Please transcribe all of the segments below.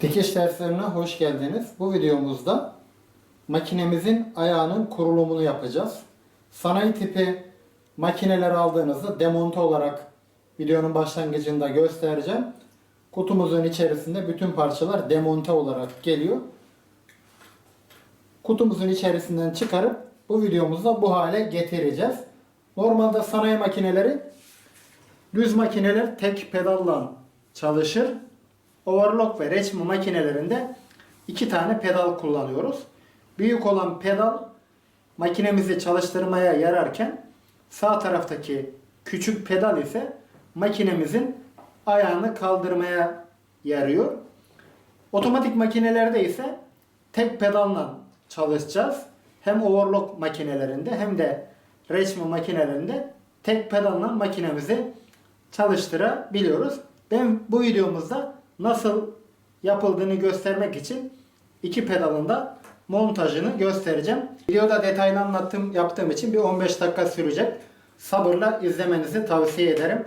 Dikiş derslerine hoş geldiniz. Bu videomuzda makinemizin ayağının kurulumunu yapacağız. Sanayi tipi makineler aldığınızda demonte olarak videonun başlangıcında göstereceğim. Kutumuzun içerisinde bütün parçalar demonte olarak geliyor. Kutumuzun içerisinden çıkarıp bu videomuzda bu hale getireceğiz. Normalde sanayi makineleri düz makineler tek pedalla çalışır. Overlock ve reçme makinelerinde iki tane pedal kullanıyoruz. Büyük olan pedal makinemizi çalıştırmaya yararken sağ taraftaki küçük pedal ise makinemizin ayağını kaldırmaya yarıyor. Otomatik makinelerde ise tek pedalla çalışacağız. Hem overlock makinelerinde hem de reçme makinelerinde tek pedalla makinemizi çalıştırabiliyoruz. Ben bu videomuzda nasıl yapıldığını göstermek için iki pedalın da montajını göstereceğim. Videoda detaylı anlattım yaptığım için bir 15 dakika sürecek. Sabırla izlemenizi tavsiye ederim.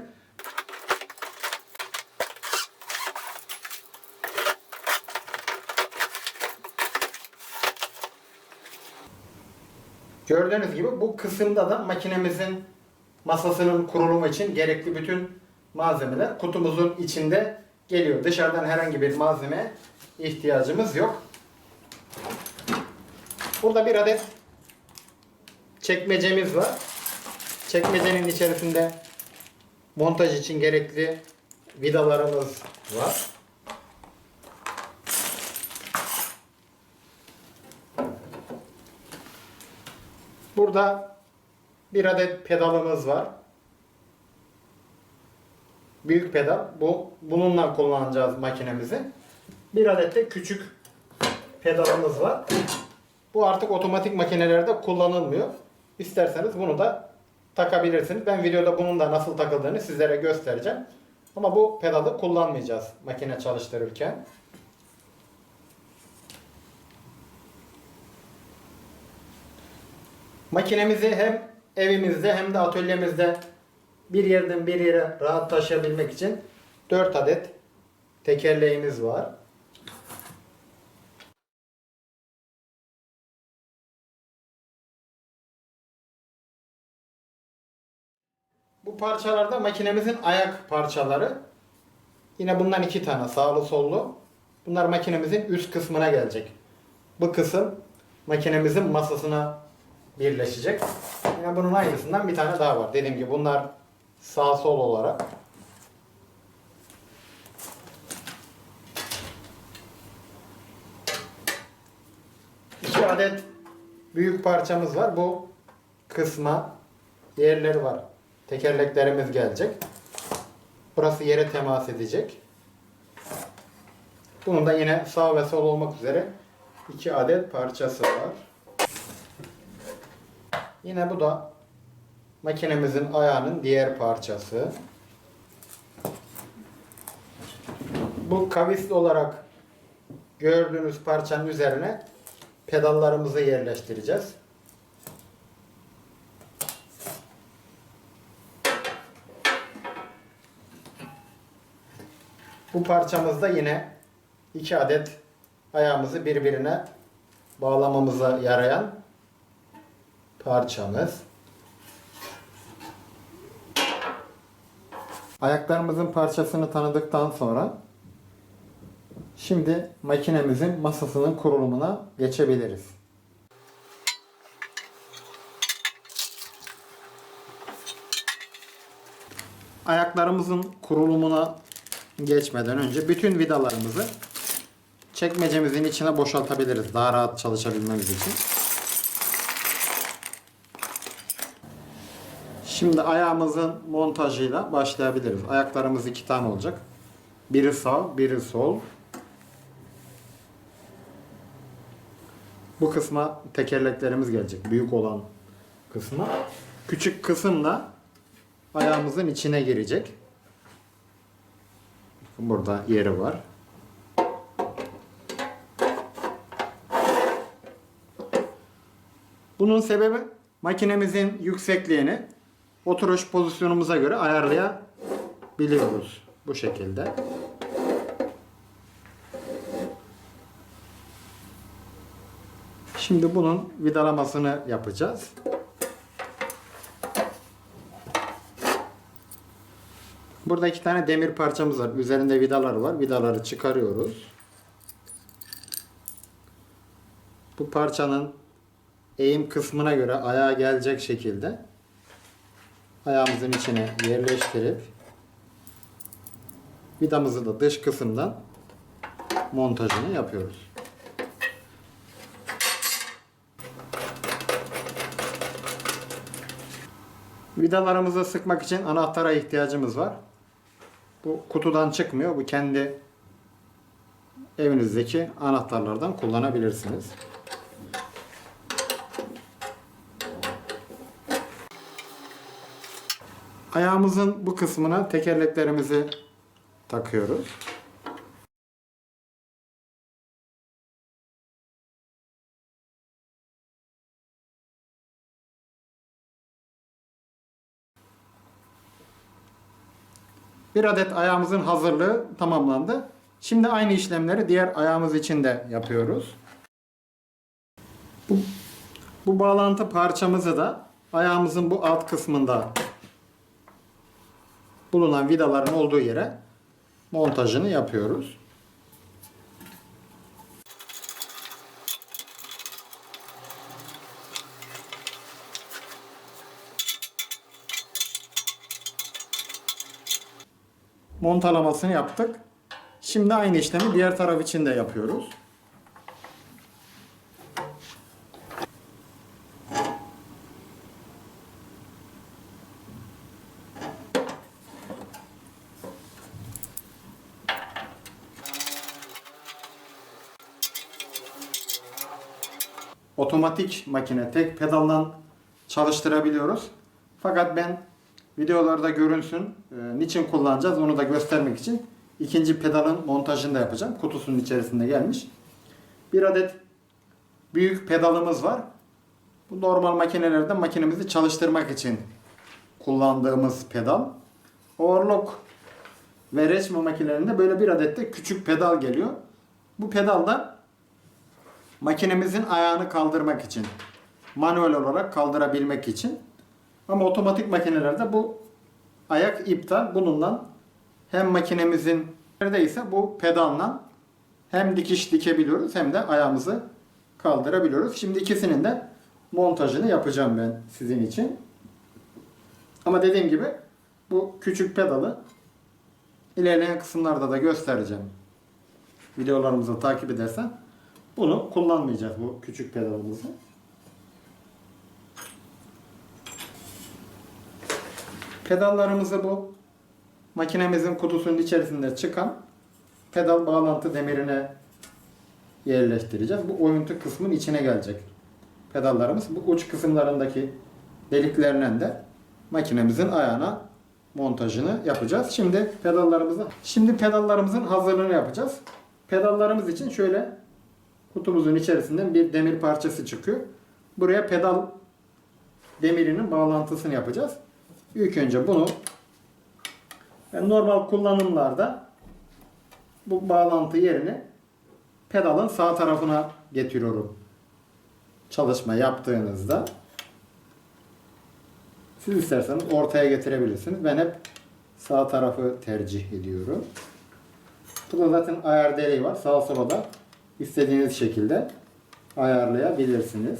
Gördüğünüz gibi bu kısımda da makinemizin masasının kurulumu için gerekli bütün malzemeler kutumuzun içinde geliyor. Dışarıdan herhangi bir malzeme ihtiyacımız yok. Burada bir adet çekmecemiz var. Çekmecenin içerisinde montaj için gerekli vidalarımız var. Burada bir adet pedalımız var. Büyük pedal. Bu bununla kullanacağız makinemizi. Bir adet de küçük pedalımız var. Bu artık otomatik makinelerde kullanılmıyor. İsterseniz bunu da takabilirsiniz. Ben videoda bunun da nasıl takıldığını sizlere göstereceğim. Ama bu pedalı kullanmayacağız makine çalıştırırken. Makinemizi hem evimizde hem de atölyemizde bir yerden bir yere rahat taşıyabilmek için 4 adet tekerleğimiz var. Bu parçalarda makinemizin ayak parçaları. Yine bundan iki tane sağlı sollu. Bunlar makinemizin üst kısmına gelecek. Bu kısım makinemizin masasına birleşecek. Yine bunun aynısından bir tane daha var. Dediğim gibi bunlar sağ sol olarak. İki adet büyük parçamız var. Bu kısma yerleri var. Tekerleklerimiz gelecek. Burası yere temas edecek. Bunun da yine sağ ve sol olmak üzere iki adet parçası var. Yine bu da makinemizin ayağının diğer parçası. Bu kavisli olarak gördüğünüz parçanın üzerine pedallarımızı yerleştireceğiz. Bu parçamızda yine iki adet ayağımızı birbirine bağlamamıza yarayan parçamız. Ayaklarımızın parçasını tanıdıktan sonra şimdi makinemizin masasının kurulumuna geçebiliriz. Ayaklarımızın kurulumuna geçmeden önce bütün vidalarımızı çekmecemizin içine boşaltabiliriz daha rahat çalışabilmemiz için. Şimdi ayağımızın montajıyla başlayabiliriz. Ayaklarımız iki tane olacak. Biri sağ, biri sol. Bu kısma tekerleklerimiz gelecek. Büyük olan kısma. Küçük kısım da ayağımızın içine girecek. Burada yeri var. Bunun sebebi makinemizin yüksekliğini oturuş pozisyonumuza göre ayarlayabiliyoruz. Bu şekilde. Şimdi bunun vidalamasını yapacağız. Burada iki tane demir parçamız var. Üzerinde vidalar var. Vidaları çıkarıyoruz. Bu parçanın eğim kısmına göre ayağa gelecek şekilde ayağımızın içine yerleştirip vidamızı da dış kısımdan montajını yapıyoruz. Vidalarımızı sıkmak için anahtara ihtiyacımız var. Bu kutudan çıkmıyor. Bu kendi evinizdeki anahtarlardan kullanabilirsiniz. Ayağımızın bu kısmına tekerleklerimizi takıyoruz. Bir adet ayağımızın hazırlığı tamamlandı. Şimdi aynı işlemleri diğer ayağımız için de yapıyoruz. Bu, bu bağlantı parçamızı da ayağımızın bu alt kısmında bulunan vidaların olduğu yere montajını yapıyoruz. Montalamasını yaptık. Şimdi aynı işlemi diğer taraf için de yapıyoruz. Otomatik makine tek pedaldan çalıştırabiliyoruz. Fakat ben videolarda görünsün e, niçin kullanacağız onu da göstermek için ikinci pedalın montajını da yapacağım. Kutusunun içerisinde gelmiş. Bir adet büyük pedalımız var. Bu normal makinelerde makinemizi çalıştırmak için kullandığımız pedal. Overlock ve resmi makinelerinde böyle bir adet de küçük pedal geliyor. Bu pedal da makinemizin ayağını kaldırmak için. Manuel olarak kaldırabilmek için. Ama otomatik makinelerde bu ayak iptal. Bununla hem makinemizin neredeyse bu pedalla hem dikiş dikebiliyoruz hem de ayağımızı kaldırabiliyoruz. Şimdi ikisinin de montajını yapacağım ben sizin için. Ama dediğim gibi bu küçük pedalı ilerleyen kısımlarda da göstereceğim. Videolarımızı takip edersen bunu kullanmayacağız bu küçük pedalımızı. Pedallarımızı bu makinemizin kutusunun içerisinde çıkan pedal bağlantı demirine yerleştireceğiz. Bu oyuntu kısmın içine gelecek pedallarımız. Bu uç kısımlarındaki deliklerinden de makinemizin ayağına montajını yapacağız. Şimdi pedallarımızı şimdi pedallarımızın hazırlığını yapacağız. Pedallarımız için şöyle kutumuzun içerisinden bir demir parçası çıkıyor. Buraya pedal demirinin bağlantısını yapacağız. İlk önce bunu ben normal kullanımlarda bu bağlantı yerini pedalın sağ tarafına getiriyorum. Çalışma yaptığınızda siz isterseniz ortaya getirebilirsiniz. Ben hep sağ tarafı tercih ediyorum. Burada zaten ayar deliği var. Sağa sola da istediğiniz şekilde ayarlayabilirsiniz.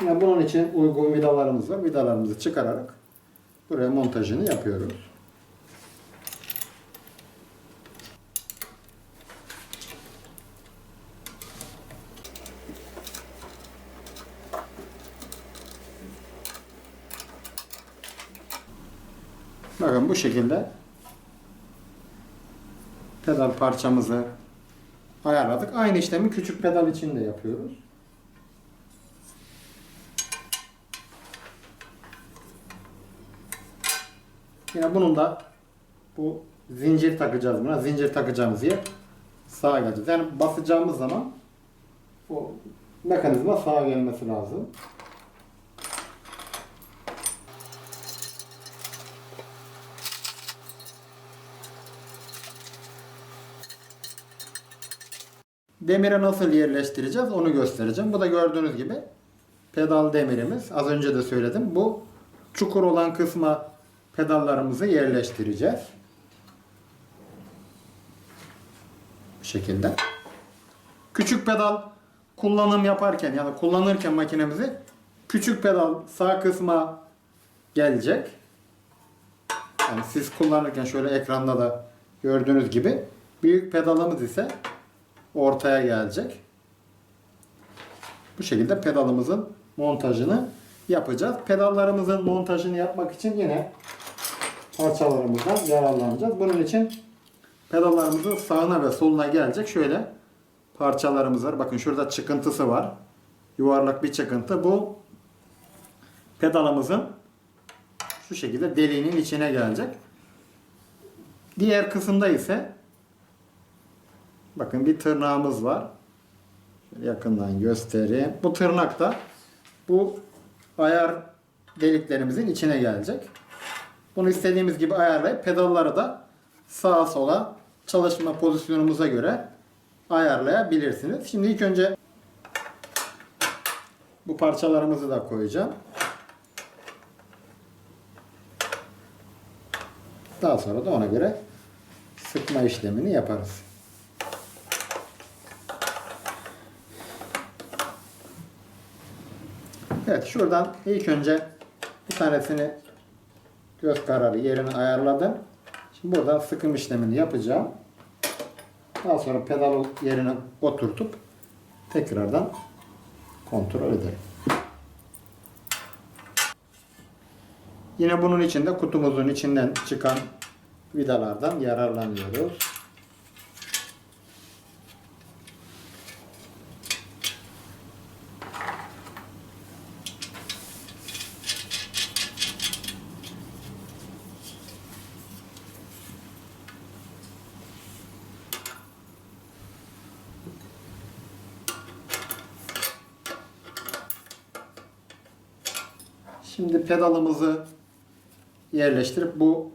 Yine bunun için uygun vidalarımız var. Vidalarımızı çıkararak buraya montajını yapıyoruz. Bakın bu şekilde pedal parçamızı ayarladık. Aynı işlemi küçük pedal için de yapıyoruz. Yine bunun da bu zincir takacağız buna. Zincir takacağımız yer sağa geleceğiz. Yani basacağımız zaman o mekanizma sağa gelmesi lazım. Demire nasıl yerleştireceğiz onu göstereceğim. Bu da gördüğünüz gibi pedal demirimiz. Az önce de söyledim. Bu çukur olan kısma pedallarımızı yerleştireceğiz. Bu şekilde. Küçük pedal kullanım yaparken yani kullanırken makinemizi küçük pedal sağ kısma gelecek. Yani siz kullanırken şöyle ekranda da gördüğünüz gibi büyük pedalımız ise ortaya gelecek. Bu şekilde pedalımızın montajını yapacağız. Pedallarımızın montajını yapmak için yine parçalarımızdan yararlanacağız. Bunun için pedallarımızın sağına ve soluna gelecek şöyle parçalarımız var. Bakın şurada çıkıntısı var. Yuvarlak bir çıkıntı. Bu pedalımızın şu şekilde deliğinin içine gelecek. Diğer kısımda ise bakın bir tırnağımız var. Şöyle yakından göstereyim. Bu tırnak da bu ayar deliklerimizin içine gelecek. Bunu istediğimiz gibi ayarlayıp pedalları da sağa sola çalışma pozisyonumuza göre ayarlayabilirsiniz. Şimdi ilk önce bu parçalarımızı da koyacağım. Daha sonra da ona göre sıkma işlemini yaparız. Evet şuradan ilk önce bir tanesini göz kararı yerini ayarladım. Şimdi buradan sıkım işlemini yapacağım. Daha sonra pedal yerine oturtup tekrardan kontrol ederim. Yine bunun için de kutumuzun içinden çıkan vidalardan yararlanıyoruz. Pedalımızı yerleştirip bu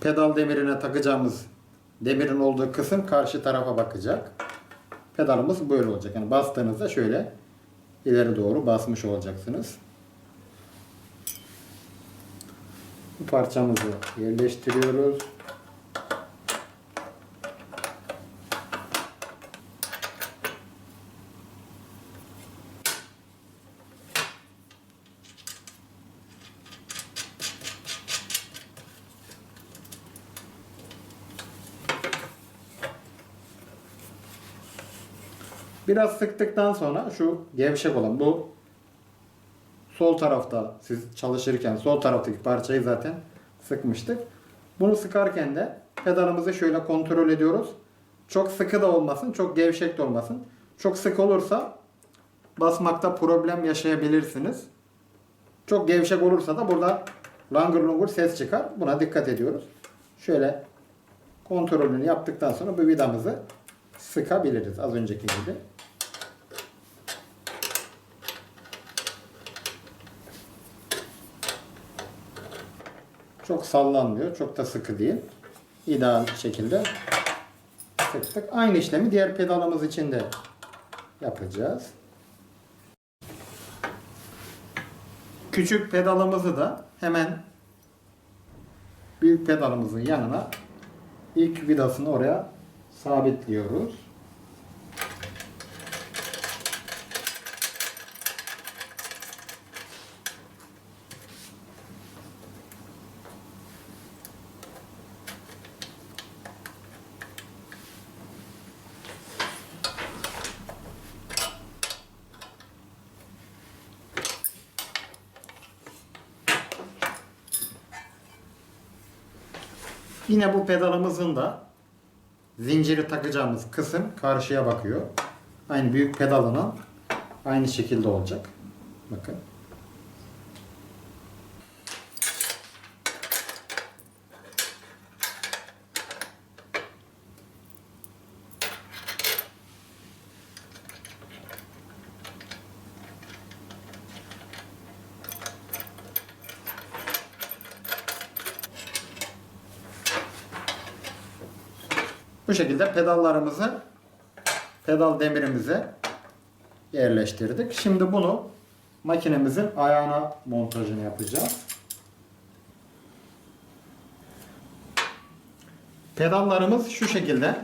pedal demirine takacağımız demirin olduğu kısım karşı tarafa bakacak. Pedalımız böyle olacak. Yani bastığınızda şöyle ileri doğru basmış olacaksınız. Bu parçamızı yerleştiriyoruz. Biraz sıktıktan sonra şu gevşek olan bu sol tarafta siz çalışırken sol taraftaki parçayı zaten sıkmıştık. Bunu sıkarken de pedalımızı şöyle kontrol ediyoruz. Çok sıkı da olmasın, çok gevşek de olmasın. Çok sık olursa basmakta problem yaşayabilirsiniz. Çok gevşek olursa da burada langır lungur ses çıkar. Buna dikkat ediyoruz. Şöyle kontrolünü yaptıktan sonra bu vidamızı sıkabiliriz az önceki gibi. Çok sallanmıyor. Çok da sıkı değil. İdeal şekilde sıktık. Aynı işlemi diğer pedalımız için de yapacağız. Küçük pedalımızı da hemen büyük pedalımızın yanına ilk vidasını oraya sabitliyoruz. Yine bu pedalımızın da zinciri takacağımız kısım karşıya bakıyor. Aynı büyük pedalının aynı şekilde olacak. Bakın. Bu şekilde pedallarımızı pedal demirimize yerleştirdik. Şimdi bunu makinemizin ayağına montajını yapacağız. Pedallarımız şu şekilde.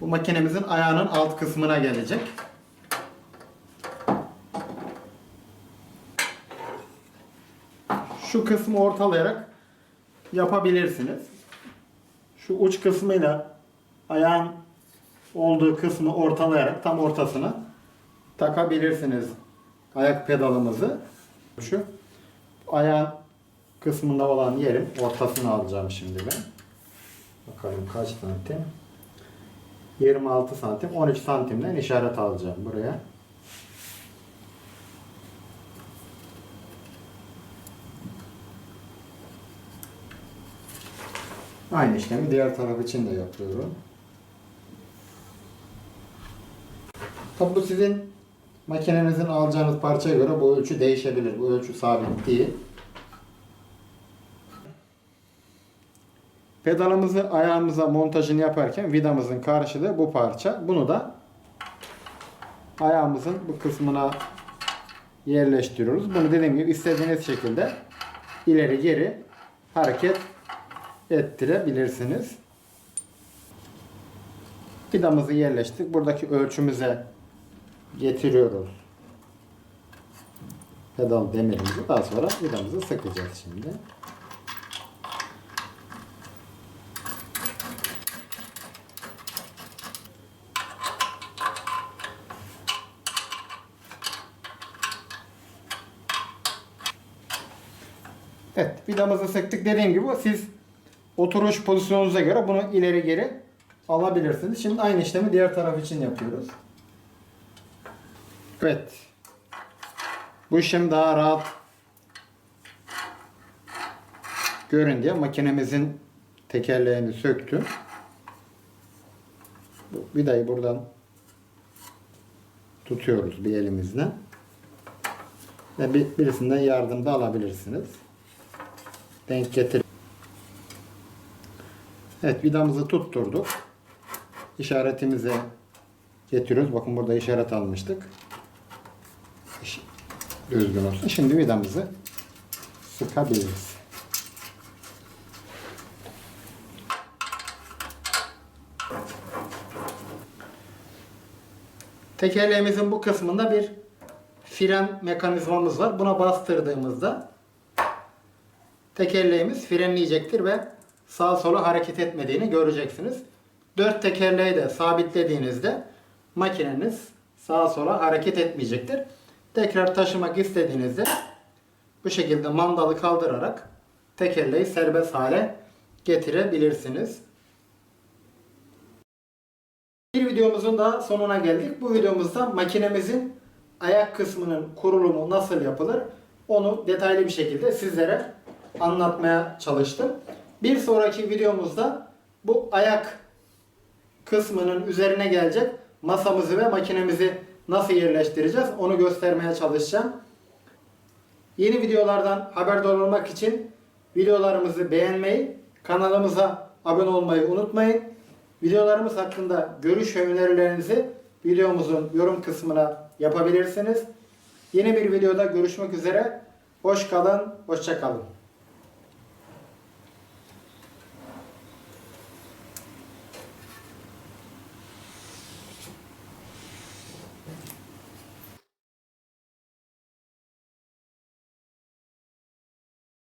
Bu makinemizin ayağının alt kısmına gelecek. Şu kısmı ortalayarak yapabilirsiniz. Şu uç kısmıyla ayağın olduğu kısmı ortalayarak tam ortasına takabilirsiniz ayak pedalımızı. Şu ayağın kısmında olan yerin ortasını alacağım şimdi ben. Bakalım kaç santim? 26 santim. 13 santimden işaret alacağım buraya. Aynı işlemi diğer taraf için de yapıyorum. Tabi bu sizin makinenizin alacağınız parçaya göre bu ölçü değişebilir. Bu ölçü sabit değil. Pedalımızı ayağımıza montajını yaparken vidamızın karşılığı bu parça. Bunu da ayağımızın bu kısmına yerleştiriyoruz. Bunu dediğim gibi istediğiniz şekilde ileri geri hareket ettirebilirsiniz. Vidamızı yerleştirdik. Buradaki ölçümüze getiriyoruz. Pedal demirimizi daha sonra vidamızı sıkacağız şimdi. Evet, vidamızı sıktık. Dediğim gibi siz oturuş pozisyonunuza göre bunu ileri geri alabilirsiniz. Şimdi aynı işlemi diğer taraf için yapıyoruz. Evet. Bu işlem daha rahat görün diye makinemizin tekerleğini söktüm. Bu vidayı buradan tutuyoruz bir elimizle. Ve bir, birisinden yardım da alabilirsiniz. Denk getir. Evet vidamızı tutturduk. İşaretimize getiriyoruz. Bakın burada işaret almıştık. Düzgün olsun. Şimdi vidamızı sıkabiliriz. Tekerleğimizin bu kısmında bir fren mekanizmamız var. Buna bastırdığımızda tekerleğimiz frenleyecektir ve sağa sola hareket etmediğini göreceksiniz. Dört tekerleği de sabitlediğinizde makineniz sağa sola hareket etmeyecektir. Tekrar taşımak istediğinizde bu şekilde mandalı kaldırarak tekerleği serbest hale getirebilirsiniz. Bir videomuzun daha sonuna geldik. Bu videomuzda makinemizin ayak kısmının kurulumu nasıl yapılır onu detaylı bir şekilde sizlere anlatmaya çalıştım. Bir sonraki videomuzda bu ayak kısmının üzerine gelecek masamızı ve makinemizi nasıl yerleştireceğiz onu göstermeye çalışacağım. Yeni videolardan haberdar olmak için videolarımızı beğenmeyi, kanalımıza abone olmayı unutmayın. Videolarımız hakkında görüş ve önerilerinizi videomuzun yorum kısmına yapabilirsiniz. Yeni bir videoda görüşmek üzere. Hoş kalın, hoşça kalın.